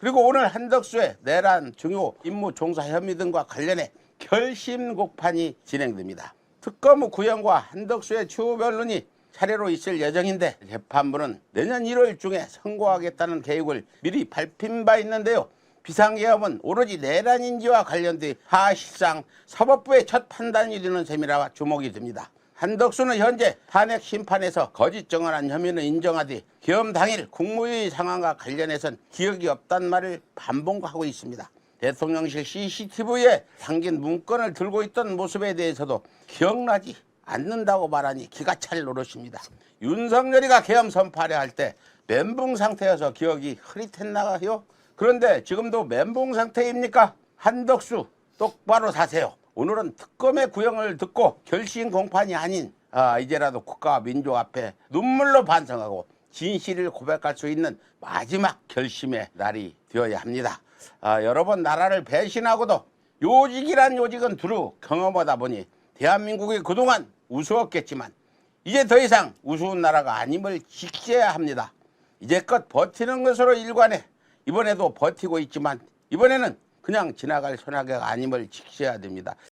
그리고 오늘 한덕수의 내란 중요 임무 종사 혐의 등과 관련해 결심 곡판이 진행됩니다. 특검 후 구형과 한덕수의 추후 변론이 차례로 있을 예정인데 재판부는 내년 1월 중에 선고하겠다는 계획을 미리 밝힌 바 있는데요. 비상계엄은 오로지 내란인지와 관련돼 사실상 사법부의 첫 판단이 되는 셈이라 주목이 됩니다. 한덕수는 현재 탄핵 심판에서 거짓 정언한 혐의는 인정하되 계엄 당일 국무회의 상황과 관련해선 기억이 없단 말을 반복하고 있습니다. 대통령실 CCTV에 담긴 문건을 들고 있던 모습에 대해서도 기억나지 않는다고 말하니 기가 찰 노릇입니다. 윤석열이가 계엄 선포하려 할때 멘붕 상태여서 기억이 흐릿했나요? 그런데 지금도 멘붕 상태입니까? 한덕수 똑바로 사세요. 오늘은 특검의 구형을 듣고 결심 공판이 아닌 아, 이제라도 국가와 민족 앞에 눈물로 반성하고 진실을 고백할 수 있는 마지막 결심의 날이 되어야 합니다. 아, 여러 번 나라를 배신하고도 요직이란 요직은 두루 경험하다 보니 대한민국이 그동안 우스웠겠지만 이제 더 이상 우스운 나라가 아님을 지켜야 합니다. 이제껏 버티는 것으로 일관해 이번에도 버티고 있지만 이번에는 그냥 지나갈 소나기가 아님을 지켜야 됩니다.